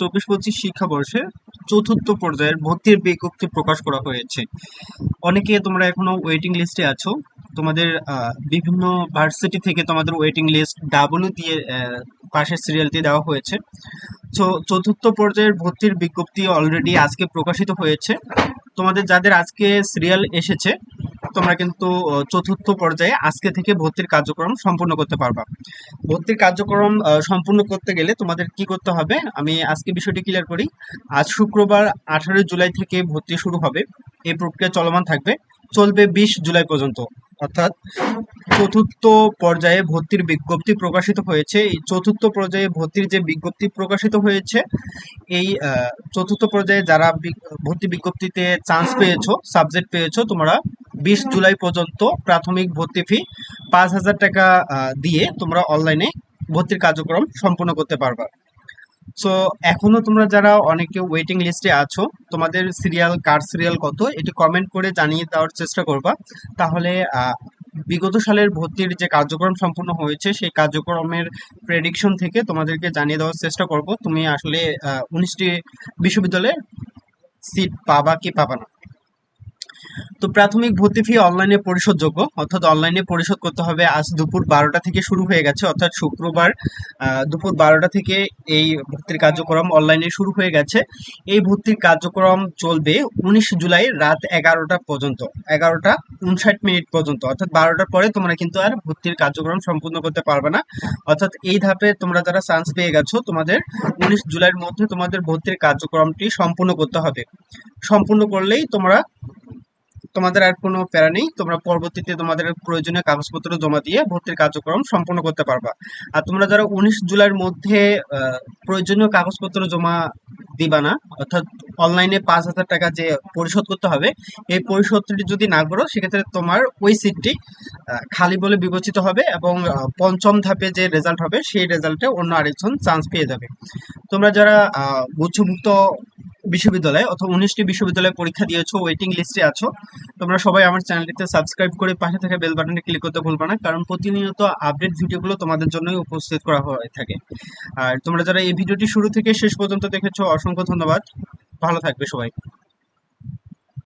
চব্বিশ পঁচিশ শিক্ষাবর্ষে চতুর্থ পর্যায়ের ভর্তির বিজ্ঞপ্তি প্রকাশ করা হয়েছে। অনেকে তোমরা এখনও ওয়েটিং আছো। তোমাদের বিভিন্ন ভার্সিটি থেকে তোমাদের ওয়েটিং লিস্ট ডাবলও দিয়ে পাশের সিরিয়াল দিয়ে দেওয়া হয়েছে। চতুর্থ পর্যায়ের ভর্তির বিজ্ঞপ্তি অলরেডি আজকে প্রকাশিত হয়েছে। তোমাদের যাদের আজকে সিরিয়াল এসেছে তোমরা কিন্তু চতুর্থ পর্যায়ে আজকে থেকে ভর্তির কার্যক্রম সম্পূর্ণ করতে পারবা। ভর্তির কার্যক্রম সম্পূর্ণ করতে গেলে তোমাদের কি করতে হবে, আমি আজকে বিষয়টি ক্লিয়ার করি। আজ শুক্রবার আঠারোই জুলাই থেকে ভর্তি শুরু হবে। এই প্রক্রিয়া চলমান থাকবে। চলবে বিশ জুলাই পর্যন্ত। অর্থাৎ চতুর্থ পর্যায়ে ভর্তির বিজ্ঞপ্তি প্রকাশিত হয়েছে। এই চতুর্থ পর্যায়ে ভর্তির যে বিজ্ঞপ্তি প্রকাশিত হয়েছে, এই চতুর্থ পর্যায়ে যারা ভর্তি বিজ্ঞপ্তিতে চান্স পেয়েছ সাবজেক্ট পেয়েছ, তোমরা বিশ জুলাই পর্যন্ত প্রাথমিক ভর্তি ফি পাঁচ হাজার টাকা দিয়ে তোমরা অনলাইনে ভর্তির কার্যক্রম সম্পূর্ণ করতে পারবা। সো এখনও তোমরা যারা অনেকে ওয়েটিং লিস্টে আছো, তোমাদের সিরিয়াল কার সিরিয়াল কত, এটি কমেন্ট করে জানিয়ে দেওয়ার চেষ্টা করবা। তাহলে বিগত সালের ভর্তির যে কার্যক্রম সম্পূর্ণ হয়েছে, সেই কার্যক্রমের প্রেডিকশন থেকে তোমাদেরকে জানিয়ে দেওয়ার চেষ্টা করব। তুমি আসলে উনিশটি বিশ্ববিদ্যালয়ে সিট পাবা কি পাবা না। তো প্রাথমিক ভর্তি ফি অনলাইনে পরিশোধযোগ্য, অর্থাৎ অনলাইনে পরিশোধ করতে হবে আজ দুপুর বারোটা থেকে শুরু হয়ে গেছে, অর্থাৎ শুক্রবার দুপুর বারোটা থেকে এই ভর্তির কার্যক্রম অনলাইনে শুরু হয়ে গেছে। এই ভর্তির কার্যক্রম চলবে উনিশ জুলাই রাত এগারোটা পর্যন্ত, এগারোটা উনষাট মিনিট পর্যন্ত, অর্থাৎ বারোটার পরে তোমরা কিন্তু আর ভর্তির কার্যক্রম সম্পূর্ণ করতে পারবে না। অর্থাৎ এই ধাপে তোমরা যারা চান্স পেয়ে গেছো, তোমাদের উনিশ জুলাইয়ের মধ্যে তোমাদের ভর্তির কার্যক্রমটি সম্পূর্ণ করতে হবে। সম্পূর্ণ করলেই তোমরা তোমাদের আর কোনো প্যারা নেই। তোমরা পরবর্তীতে তোমাদের প্রয়োজনীয় কাগজপত্র জমা দিয়ে ভর্তির কার্যক্রম সম্পন্ন করতে পারবা। আর তোমরা যারা উনিশ জুলাইয়ের মধ্যে প্রয়োজনীয় কাগজপত্র জমা দিবা না, অর্থাৎ অনলাইনে পাঁচ হাজার টাকা যে পরিশোধ করতে হবে, এই পরিশোধটি যদি না করো, সেক্ষেত্রে তোমার ওই সিটটি খালি বলে বিবেচিত হবে এবং পঞ্চম ধাপে যে রেজাল্ট হবে, সেই রেজাল্টে অন্য আরেকজন চান্স পেয়ে যাবে। তোমরা যারা গুচ্ছমুক্ত বিশ্ববিদ্যালয় অথবা উনিশটি বিশ্ববিদ্যালয়ে পরীক্ষা দিয়েছ ওয়েটিং লিস্টে আছো, তোমরা সবাই আমার চ্যানেলটিতে সাবস্ক্রাইব করে পাশে থাকা বেল বাটনে ক্লিক করতে ভুলবে না, কারণ প্রতিনিয়ত আপডেট ভিডিওগুলো তোমাদের জন্যই উপস্থিত করা হয়ে থাকে। আর তোমরা যারা এই ভিডিওটি শুরু থেকে শেষ পর্যন্ত দেখেছ, অসংখ্য ধন্যবাদ। ভালো থাকবে সবাই।